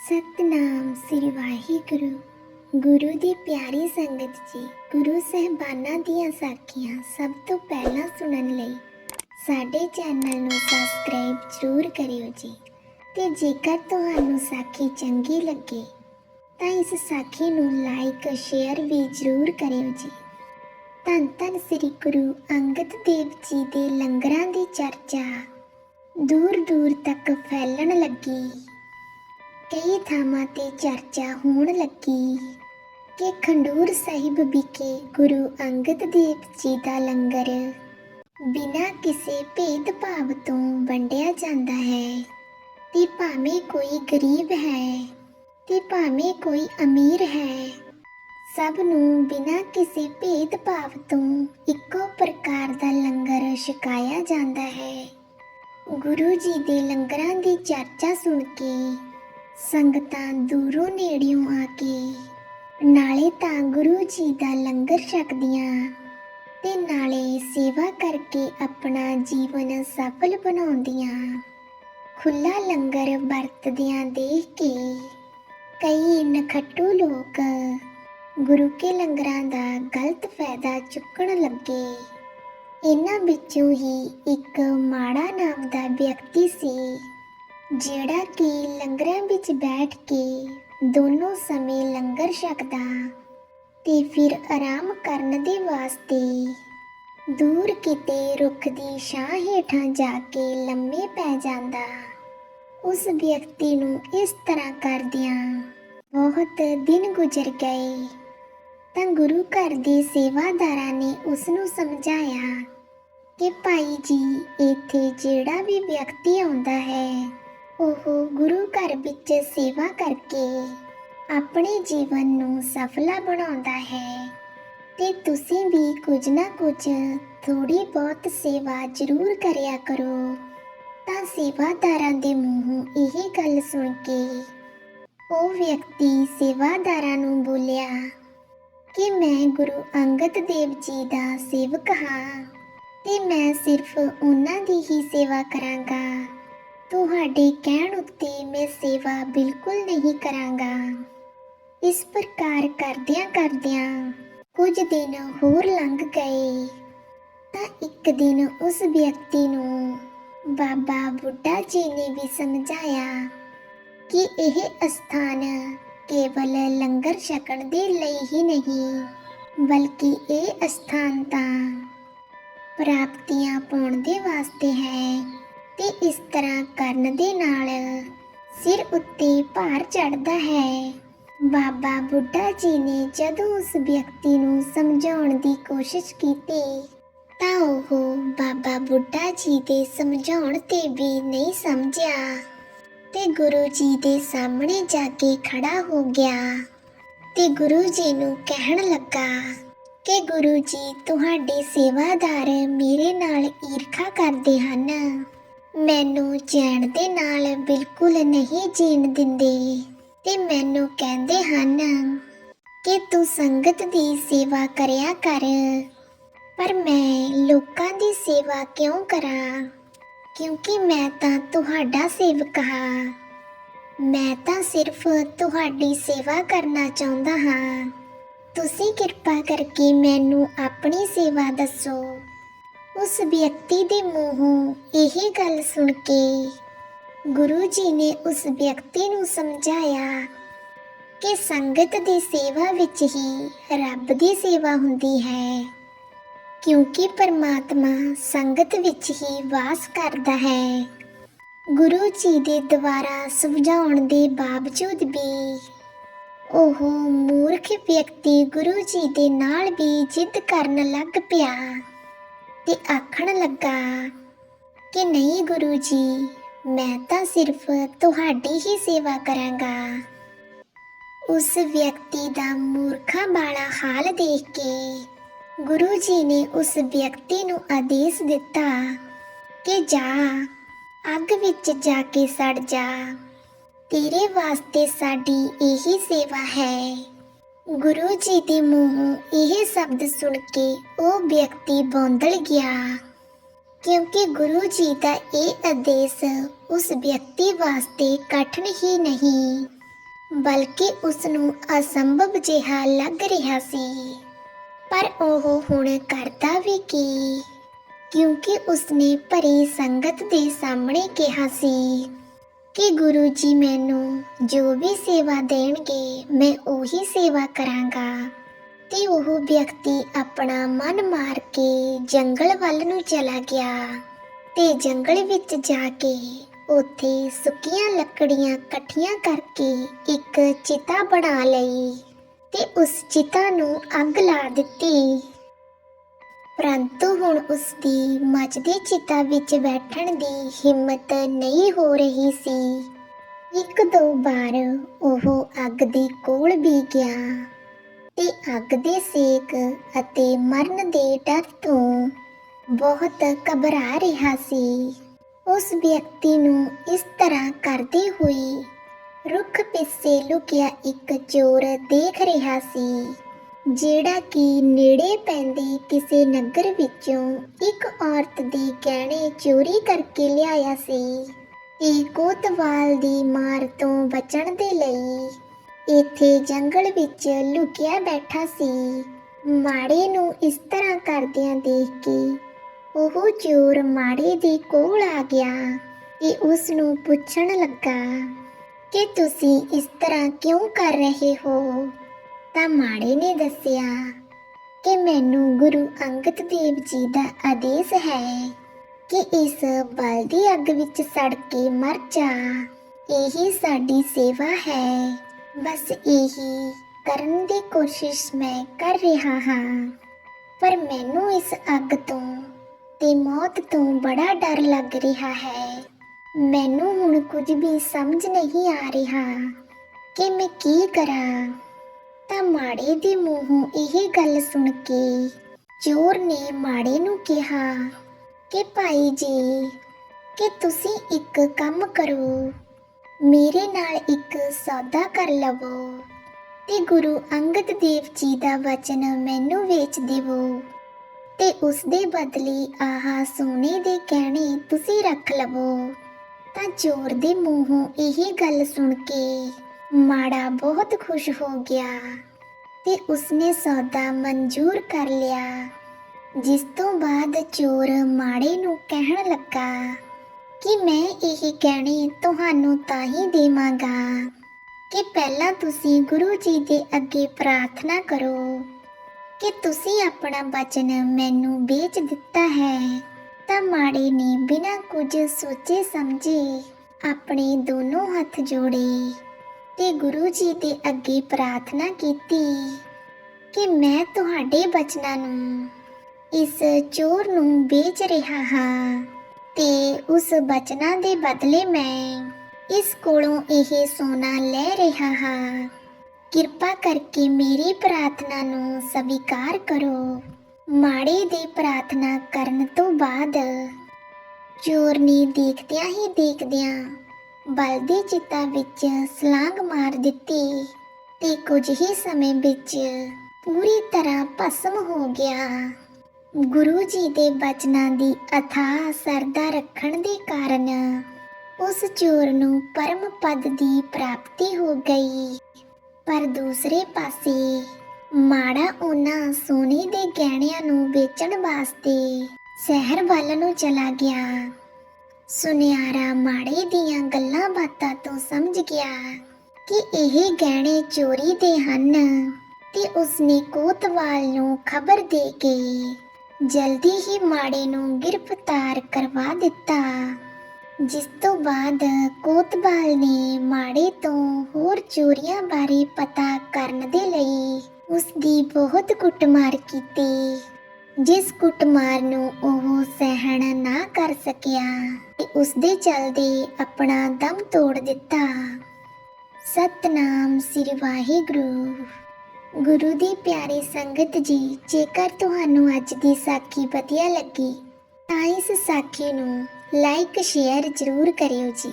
ਸਤਨਾਮ ਸ੍ਰੀ ਵਾਹਿਗੁਰੂ। ਗੁਰੂ ਦੀ ਪਿਆਰੀ ਸੰਗਤ ਜੀ, ਗੁਰੂ ਸਹਿਬਾਨਾਂ ਦੀਆਂ ਸਾਖੀਆਂ ਸਭ ਤੋਂ ਪਹਿਲਾਂ ਸੁਣਨ ਲਈ ਸਾਡੇ ਚੈਨਲ ਨੂੰ ਸਬਸਕ੍ਰਾਈਬ ਜ਼ਰੂਰ ਕਰਿਓ ਜੀ। ਤੇ ਜੇਕਰ ਤੁਹਾਨੂੰ ਸਾਖੀ ਚੰਗੀ ਲੱਗੇ, ਤਾਂ ਇਸ ਸਾਖੀ ਨੂੰ ਲਾਈਕ ਸ਼ੇਅਰ ਵੀ ਜ਼ਰੂਰ ਕਰਿਓ ਜੀ। ਧੰਨ ਧੰਨ ਸ੍ਰੀ ਗੁਰੂ ਅੰਗਦ ਦੇਵ ਜੀ ਦੇ ਲੰਗਰਾਂ ਦੀ ਚਰਚਾ ਦੂਰ ਦੂਰ ਤੱਕ ਫੈਲਣ ਲੱਗੀ। ਕਈ ਥਾਵਾਂ ਤੇ ਚਰਚਾ ਹੋਣ ਲੱਗੀ ਕਿ ਖੰਡੂਰ ਸਾਹਿਬ ਵਿਖੇ ਗੁਰੂ ਅੰਗਦ ਦੇਵ ਜੀ ਦਾ ਲੰਗਰ ਬਿਨਾਂ ਕਿਸੇ ਭੇਦਭਾਵ ਤੋਂ ਵੰਡਿਆ ਜਾਂਦਾ ਹੈ। ਤੇ ਭਾਵੇਂ ਕੋਈ ਗਰੀਬ ਹੈ ਤੇ ਭਾਵੇਂ ਕੋਈ ਅਮੀਰ ਹੈ, ਸਭ ਨੂੰ ਬਿਨਾਂ ਕਿਸੇ ਭੇਦਭਾਵ ਤੋਂ ਇੱਕੋ ਪ੍ਰਕਾਰ ਦਾ ਲੰਗਰ ਛਕਾਇਆ ਜਾਂਦਾ ਹੈ। ਗੁਰੂ ਜੀ ਦੇ ਲੰਗਰਾਂ ਦੀ ਚਰਚਾ ਸੁਣ ਕੇ ਸੰਗਤਾਂ ਦੂਰੋਂ ਨੇੜਿਓਂ ਆ ਕੇ, ਨਾਲੇ ਤਾਂ ਗੁਰੂ ਜੀ ਦਾ ਲੰਗਰ ਛਕਦੀਆਂ ਤੇ ਨਾਲੇ ਸੇਵਾ ਕਰਕੇ ਆਪਣਾ ਜੀਵਨ ਸਫਲ ਬਣਾਉਂਦੀਆਂ। ਖੁੱਲਾ ਲੰਗਰ ਵਰਤਦਿਆਂ ਦੇਖ ਕੇ ਕਈ ਨਖੱਟੂ ਲੋਕ ਗੁਰੂ ਕੇ ਲੰਗਰਾਂ ਦਾ ਗਲਤ ਫਾਇਦਾ ਚੁੱਕਣ ਲੱਗੇ। ਇਹਨਾਂ ਵਿੱਚੋਂ ਹੀ ਇੱਕ ਮਾੜਾ ਨਾਮ ਦਾ ਵਿਅਕਤੀ ਸੀ ਜਿਹੜਾ ਕਿ ਲੰਗਰਾਂ ਵਿੱਚ ਬੈਠ ਕੇ ਦੋਨੋਂ ਸਮੇਂ ਲੰਗਰ ਛਕਦਾ ਤੇ ਫਿਰ ਆਰਾਮ ਕਰਨ ਦੇ ਵਾਸਤੇ ਦੂਰ ਕਿਤੇ ਰੁੱਖ ਦੀ ਛਾਂ ਹੇਠਾਂ ਜਾ ਕੇ ਲੰਮੇ ਪੈ ਜਾਂਦਾ। ਉਸ ਵਿਅਕਤੀ ਨੂੰ ਇਸ ਤਰ੍ਹਾਂ ਕਰਦਿਆਂ ਬਹੁਤ ਦਿਨ ਗੁਜ਼ਰ ਗਏ। ਤਾਂ ਗੁਰੂ ਘਰ ਦੇ ਸੇਵਾਦਾਰਾਂ ਨੇ ਉਸ ਨੂੰ ਸਮਝਾਇਆ ਕਿ ਭਾਈ ਜੀ, ਇੱਥੇ ਜਿਹੜਾ ਵੀ ਵਿਅਕਤੀ ਆਉਂਦਾ ਹੈ ਉਹ ਗੁਰੂ ਘਰ ਵਿੱਚ ਸੇਵਾ ਕਰਕੇ ਆਪਣੇ ਜੀਵਨ ਨੂੰ ਸਫਲਾ ਬਣਾਉਂਦਾ ਹੈ। ਤੇ ਤੁਸੀਂ ਵੀ ਕੁਝ ਨਾ ਕੁਝ ਥੋੜੀ ਬਹੁਤ ਸੇਵਾ ਜ਼ਰੂਰ ਕਰਿਆ ਕਰੋ। ਤਾਂ ਸੇਵਾਦਾਰਾਂ ਦੇ ਮੂੰਹੋਂ ਇਹ ਗੱਲ ਸੁਣ ਕੇ ਉਹ ਵਿਅਕਤੀ ਸੇਵਾਦਾਰਾਂ ਨੂੰ ਬੋਲਿਆ, ਕਿ ਮੈਂ ਗੁਰੂ ਅੰਗਦ ਦੇਵ ਜੀ ਦਾ ਸੇਵਕ ਹਾਂ ਤੇ ਮੈਂ ਸਿਰਫ ਉਹਨਾਂ ਦੀ ਹੀ ਸੇਵਾ ਕਰਾਂਗਾ। ਤੁਹਾਡੇ ਕਹਿਣ ਉੱਤੇ ਮੈਂ ਸੇਵਾ ਬਿਲਕੁਲ ਨਹੀਂ ਕਰਾਂਗਾ। ਇਸ ਪ੍ਰਕਾਰ ਕਰਦਿਆਂ ਕਰਦਿਆਂ ਕੁਝ ਦਿਨ ਹੋਰ ਲੰਘ ਗਏ। ਤਾਂ ਇੱਕ ਦਿਨ ਉਸ ਵਿਅਕਤੀ ਨੂੰ ਬਾਬਾ ਬੁੱਢਾ ਜੀ ਨੇ ਵੀ ਸਮਝਾਇਆ ਕਿ ਇਹ ਅਸਥਾਨ ਕੇਵਲ ਲੰਗਰ ਛਕਣ ਦੇ ਲਈ ਹੀ ਨਹੀਂ, ਬਲਕਿ ਇਹ ਅਸਥਾਨ ਤਾਂ ਪ੍ਰਾਪਤੀਆਂ ਪਾਉਣ ਦੇ ਵਾਸਤੇ ਹੈ। ਤੇ ਇਸ ਤਰ੍ਹਾਂ ਕਰਨ ਦੇ ਨਾਲ ਸਿਰ ਉੱਤੇ ਭਾਰ ਚੜਦਾ ਹੈ। ਬਾਬਾ ਬੁੱਢਾ ਜੀ ਨੇ ਜਦੋਂ ਉਸ ਵਿਅਕਤੀ ਨੂੰ ਸਮਝਾਉਣ ਦੀ ਕੋਸ਼ਿਸ਼ ਕੀਤੀ, ਤਾਂ ਉਹ ਬਾਬਾ ਬੁੱਢਾ ਜੀ ਦੇ ਸਮਝਾਉਣ ਤੇ ਵੀ ਨਹੀਂ ਸਮਝਿਆ ਤੇ ਗੁਰੂ ਜੀ ਦੇ ਸਾਹਮਣੇ ਜਾ ਕੇ ਖੜਾ ਹੋ ਗਿਆ ਤੇ ਗੁਰੂ ਜੀ ਨੂੰ ਕਹਿਣ ਲੱਗਾ ਕਿ ਗੁਰੂ ਜੀ, ਤੁਹਾਡੇ ਸੇਵਾਦਾਰ ਮੇਰੇ ਨਾਲ ਈਰਖਾ ਕਰਦੇ ਹਨ। ਮੈਨੂੰ ਜੈਣ ਦੇ ਨਾਲ ਬਿਲਕੁਲ ਨਹੀਂ ਜੀਣ ਦਿੰਦੇ। ਤੇ ਮੈਨੂੰ ਕਹਿੰਦੇ ਹਨ ਕਿ ਤੂੰ ਸੰਗਤ ਦੀ ਸੇਵਾ ਕਰਿਆ ਕਰ। ਪਰ ਮੈਂ ਲੋਕਾਂ ਦੀ ਸੇਵਾ ਕਿਉਂ ਕਰਾਂ? ਕਿਉਂਕਿ ਮੈਂ ਤਾਂ ਤੁਹਾਡਾ ਸੇਵਕ ਹਾਂ। ਮੈਂ ਤਾਂ ਸਿਰਫ ਤੁਹਾਡੀ ਸੇਵਾ ਕਰਨਾ ਚਾਹੁੰਦਾ ਹਾਂ। ਤੁਸੀਂ ਕਿਰਪਾ ਕਰਕੇ ਮੈਨੂੰ ਆਪਣੀ ਸੇਵਾ ਦੱਸੋ। ਉਸ ਵਿਅਕਤੀ ਦੇ ਮੂੰਹੋਂ ਇਹ ਗੱਲ ਸੁਣ ਕੇ ਗੁਰੂ ਜੀ ਨੇ ਉਸ ਵਿਅਕਤੀ ਨੂੰ ਸਮਝਾਇਆ ਕਿ ਸੰਗਤ ਦੀ ਸੇਵਾ ਵਿੱਚ ਹੀ ਰੱਬ ਦੀ ਸੇਵਾ ਹੁੰਦੀ ਹੈ, ਕਿਉਂਕਿ ਪਰਮਾਤਮਾ ਸੰਗਤ ਵਿੱਚ ਹੀ ਵਾਸ ਕਰਦਾ ਹੈ। ਗੁਰੂ ਜੀ ਦੇ ਦੁਆਰਾ ਸਮਝਾਉਣ ਦੇ ਬਾਵਜੂਦ ਵੀ ਉਹ ਮੂਰਖ ਵਿਅਕਤੀ ਗੁਰੂ ਜੀ ਦੇ ਨਾਲ ਵੀ ਜਿੱਦ ਕਰਨ ਲੱਗ ਪਿਆ। ਤੇ ਆਖਣ ਲੱਗਾ ਕਿ ਨਹੀਂ ਗੁਰੂ ਜੀ ਮੈਂ ਤਾਂ ਸਿਰਫ ਤੁਹਾਡੀ ਹੀ ਸੇਵਾ ਕਰਾਂਗਾ। ਉਸ ਵਿਅਕਤੀ ਦਾ ਮੂਰਖਾ ਵਾਲਾ ਹਾਲ ਦੇਖ ਕੇ ਗੁਰੂ ਜੀ ਨੇ ਉਸ ਵਿਅਕਤੀ ਨੂੰ ਆਦੇਸ਼ ਦਿੱਤਾ ਕਿ ਜਾ, ਅੱਗ ਵਿੱਚ ਜਾ ਕੇ ਸੜ ਜਾ। ਤੇਰੇ ਵਾਸਤੇ ਸਾਡੀ ਇਹੀ ਸੇਵਾ ਹੈ। ਗੁਰੂ ਜੀ ਦੇ ਮੂੰਹੋਂ ਇਹ ਸ਼ਬਦ ਸੁਣ ਕੇ ਉਹ ਵਿਅਕਤੀ ਬੌਂਦਲ ਗਿਆ। ਕਿਉਂਕਿ ਗੁਰੂ ਜੀ ਦਾ ਇਹ ਆਦੇਸ਼ ਉਸ ਵਿਅਕਤੀ ਵਾਸਤੇ ਕਠਿਨ ਹੀ ਨਹੀਂ, ਬਲਕਿ ਉਸ ਨੂੰ ਅਸੰਭਵ ਜਿਹਾ ਲੱਗ ਰਿਹਾ ਸੀ। ਪਰ ਉਹ ਹੁਣ ਕਰਦਾ ਵੀ ਕੀ? ਕਿਉਂਕਿ ਉਸਨੇ ਭਰੀ ਸੰਗਤ ਦੇ ਸਾਹਮਣੇ ਕਿਹਾ ਸੀ ਕਿ ਗੁਰੂ ਜੀ ਮੈਨੂੰ ਜੋ ਵੀ ਸੇਵਾ ਦੇਣਗੇ, ਮੈਂ ਉਹੀ ਸੇਵਾ ਕਰਾਂਗਾ। ਤੇ ਉਹ ਵਿਅਕਤੀ ਆਪਣਾ ਮਨ ਮਾਰ ਕੇ ਜੰਗਲ ਵੱਲ ਨੂੰ ਚਲਾ ਗਿਆ ਤੇ ਜੰਗਲ ਵਿੱਚ ਜਾ ਕੇ ਉੱਥੇ ਸੁੱਕੀਆਂ ਲੱਕੜੀਆਂ ਇਕੱਠੀਆਂ ਕਰਕੇ ਇੱਕ ਚਿਤਾ ਬਣਾ ਲਈ ਤੇ ਉਸ ਚਿਤਾ ਨੂੰ ਅੱਗ ਲਾ ਦਿੱਤੀ। ਪਰੰਤੂ ਹੁਣ ਉਸ ਦੀ ਮੱਚਦੀ ਚਿਤਾ ਵਿੱਚ ਬੈਠਣ ਦੀ ਹਿੰਮਤ ਨਹੀਂ ਹੋ ਰਹੀ ਸੀ। ਇੱਕ ਦੋ ਵਾਰ ਉਹ ਅੱਗ ਦੇ ਕੋਲ ਵੀ ਗਿਆ ਤੇ ਅੱਗ ਦੇ ਸੇਕ ਅਤੇ ਮਰਨ ਦੇ ਡਰ ਤੋਂ ਬਹੁਤ ਘਬਰਾ ਰਿਹਾ ਸੀ। ਉਸ ਵਿਅਕਤੀ ਨੂੰ ਇਸ ਤਰ੍ਹਾਂ ਕਰਦੇ ਹੋਏ ਰੁੱਖ ਪਿੱਛੇ ਲੁਕਿਆ ਇੱਕ ਚੋਰ ਦੇਖ ਰਿਹਾ ਸੀ। ਜਿਹੜਾ ਕਿ ਨੇੜੇ ਪੈਂਦੇ ਕਿਸੇ ਨਗਰ ਵਿੱਚੋਂ ਇੱਕ ਔਰਤ ਦੇ ਗਹਿਣੇ ਚੋਰੀ ਕਰਕੇ ਲਿਆਇਆ ਸੀ ਤੇ ਕੋਤਵਾਲ ਦੀ ਮਾਰ ਤੋਂ ਬਚਣ ਦੇ ਲਈ ਇੱਥੇ ਜੰਗਲ ਵਿੱਚ ਲੁਕਿਆ ਬੈਠਾ ਸੀ। ਮਾੜੇ ਨੂੰ ਇਸ ਤਰ੍ਹਾਂ ਕਰਦਿਆਂ ਦੇਖ ਕੇ ਉਹ ਚੋਰ ਮਾੜੇ ਦੇ ਕੋਲ ਆ ਗਿਆ ਤੇ ਉਸ ਨੂੰ ਪੁੱਛਣ ਲੱਗਾ, ਕਿ ਤੁਸੀਂ ਇਸ ਤਰ੍ਹਾਂ ਕਿਉਂ ਕਰ ਰਹੇ ਹੋ? ਤਾਂ ਮਾੜੇ ਨੇ ਦੱਸਿਆ ਕਿ ਮੈਨੂੰ ਗੁਰੂ ਅੰਗਦ ਦੇਵ ਜੀ ਦਾ ਆਦੇਸ਼ ਹੈ ਕਿ ਇਸ ਬਲਦੀ ਅੱਗ ਵਿੱਚ ਸੜ ਕੇ ਮਰ ਜਾ। ਇਹੀ ਸਾਡੀ ਸੇਵਾ ਹੈ। ਬਸ ਇਹੀ ਕਰਨ ਦੀ ਕੋਸ਼ਿਸ਼ ਮੈਂ ਕਰ ਰਿਹਾ ਹਾਂ। ਪਰ ਮੈਨੂੰ ਇਸ ਅੱਗ ਤੋਂ ਤੇ ਮੌਤ ਤੋਂ ਬੜਾ ਡਰ ਲੱਗ ਰਿਹਾ ਹੈ। ਮੈਨੂੰ ਹੁਣ ਕੁਝ ਵੀ ਸਮਝ ਨਹੀਂ ਆ ਰਿਹਾ ਕਿ ਮੈਂ ਕੀ ਕਰਾਂ। ਤਾਂ ਮਾੜੇ ਦੇ ਮੂੰਹੋਂ ਇਹ ਗੱਲ ਸੁਣ ਕੇ ਚੋਰ ਨੇ ਮਾੜੇ ਨੂੰ ਕਿਹਾ ਕਿ ਭਾਈ ਜੀ, ਕਿ ਤੁਸੀਂ ਇੱਕ ਕੰਮ ਕਰੋ, ਮੇਰੇ ਨਾਲ ਇੱਕ ਸੌਦਾ ਕਰ ਲਵੋ ਤੇ ਗੁਰੂ ਅੰਗਦ ਦੇਵ ਜੀ ਦਾ ਵਚਨ ਮੈਨੂੰ ਵੇਚ ਦਿਵੋ ਤੇ ਉਸ ਦੇ ਬਦਲੇ ਆਹਾ ਸੋਨੇ ਦੇ ਗਹਿਣੇ ਤੁਸੀਂ ਰੱਖ ਲਵੋ। ਤਾਂ ਚੋਰ ਦੇ ਮੂੰਹੋਂ ਇਹ ਗੱਲ ਸੁਣ ਕੇ ਮਾੜਾ ਬਹੁਤ ਖੁਸ਼ ਹੋ ਗਿਆ ਤੇ ਉਸਨੇ ਸੌਦਾ ਮਨਜ਼ੂਰ ਕਰ ਲਿਆ। ਜਿਸ ਤੋਂ ਬਾਅਦ ਚੋਰ ਮਾੜੇ ਨੂੰ ਕਹਿਣ ਲੱਗਾ ਕਿ ਮੈਂ ਇਹ ਗਹਿਣੇ ਤੁਹਾਨੂੰ ਤਾਂ ਹੀ ਦੇਵਾਂਗਾ ਕਿ ਪਹਿਲਾਂ ਤੁਸੀਂ ਗੁਰੂ ਜੀ ਦੇ ਅੱਗੇ ਪ੍ਰਾਰਥਨਾ ਕਰੋ ਕਿ ਤੁਸੀਂ ਆਪਣਾ ਬਚਨ ਮੈਨੂੰ ਵੇਚ ਦਿੱਤਾ ਹੈ। ਤਾਂ ਮਾੜੇ ਨੇ ਬਿਨਾਂ ਕੁਝ ਸੋਚੇ ਸਮਝੇ ਆਪਣੇ ਦੋਨੋਂ ਹੱਥ ਜੋੜੇ। ਤੇ ਗੁਰੂ ਜੀ ਦੇ ਅੱਗੇ ਪ੍ਰਾਰਥਨਾ ਕੀਤੀ ਕਿ ਮੈਂ ਤੁਹਾਡੇ ਬਚਨਾਂ ਨੂੰ ਇਸ ਚੋਰ ਨੂੰ ਵੇਚ ਰਿਹਾ ਹਾਂ ਤੇ ਉਸ ਬਚਨਾਂ ਦੇ ਬਦਲੇ ਮੈਂ ਇਸ ਕੋਲੋਂ ਇਹ ਸੋਨਾ ਲੈ ਰਿਹਾ ਹਾਂ। ਕਿਰਪਾ ਕਰਕੇ ਮੇਰੀ ਪ੍ਰਾਰਥਨਾ ਨੂੰ ਸਵੀਕਾਰ ਕਰੋ। ਮਾੜੇ ਦੀ ਪ੍ਰਾਰਥਨਾ ਕਰਨ ਤੋਂ ਬਾਅਦ ਚੋਰ ਨੇ ਦੇਖਦਿਆਂ ਹੀ ਦੇਖਦਿਆਂ ਬਲਦੀ ਚਿੱਤਾ ਵਿੱਚ ਸਲਾਂਗ ਮਾਰ ਦਿੱਤੀ ਤੇ ਕੁਝ ਹੀ ਸਮੇਂ ਵਿੱਚ ਪੂਰੀ ਤਰ੍ਹਾਂ ਭਸਮ ਹੋ ਗਿਆ। ਗੁਰੂ ਜੀ ਦੇ ਬਚਨਾਂ ਦੀ ਅਥਾਹ ਸਰਦਾ ਰੱਖਣ ਦੇ ਕਾਰਨ ਉਸ ਚੋਰ ਨੂੰ ਪਰਮ ਪਦ ਦੀ ਪ੍ਰਾਪਤੀ ਹੋ ਗਈ। ਪਰ ਦੂਸਰੇ ਪਾਸੇ ਮਾੜਾ ਉਹਨਾਂ ਸੋਨੇ ਦੇ ਗਹਿਣਿਆਂ ਨੂੰ ਵੇਚਣ ਵਾਸਤੇ ਸ਼ਹਿਰ ਵੱਲ ਨੂੰ ਚਲਾ ਗਿਆ। ਸੁਨਿਆਰਾ ਮਾੜੇ ਦੀਆਂ ਗੱਲਾਂ ਬਾਤਾਂ ਤੋਂ ਸਮਝ ਗਿਆ ਕਿ ਇਹ ਗਹਿਣੇ ਚੋਰੀ ਦੇ ਹਨ ਤੇ ਉਸਨੇ ਕੋਤਵਾਲ ਨੂੰ ਖਬਰ ਦੇ ਕੇ ਜਲਦੀ ਹੀ ਮਾੜੇ ਨੂੰ ਗ੍ਰਿਫਤਾਰ ਕਰਵਾ ਦਿੱਤਾ, ਜਿਸ ਤੋਂ ਬਾਅਦ ਕੋਤਵਾਲ ਨੇ ਮਾੜੇ ਤੋਂ ਹੋਰ ਚੋਰੀਆਂ ਬਾਰੇ ਪਤਾ ਕਰਨ ਦੇ ਲਈ ਉਸ ਦੀ ਬਹੁਤ ਕੁੱਟਮਾਰ ਕੀਤੀ, ਜਿਸ ਕੁੱਟਮਾਰ ਨੂੰ ਉਹ ਸਹਿਣ ਨਾ ਕਰ ਸਕਿਆ। ਉਸ ਦੇ ਚਲਦੇ ਆਪਣਾ ਦਮ ਤੋੜ ਦਿੱਤਾ। ਸਤਨਾਮ ਸ੍ਰੀ ਵਾਹਿਗੁਰੂ। ਗੁਰੂ ਦੀ ਪਿਆਰੀ ਸੰਗਤ ਜੀ, ਜੇਕਰ ਤੁਹਾਨੂੰ ਅੱਜ ਦੀ ਸਾਖੀ ਵਧੀਆ ਲੱਗੀ, ਤਾਂ ਇਸ ਸਾਖੀ ਨੂੰ ਲਾਈਕ ਸ਼ੇਅਰ ਜ਼ਰੂਰ ਕਰਿਓ ਜੀ।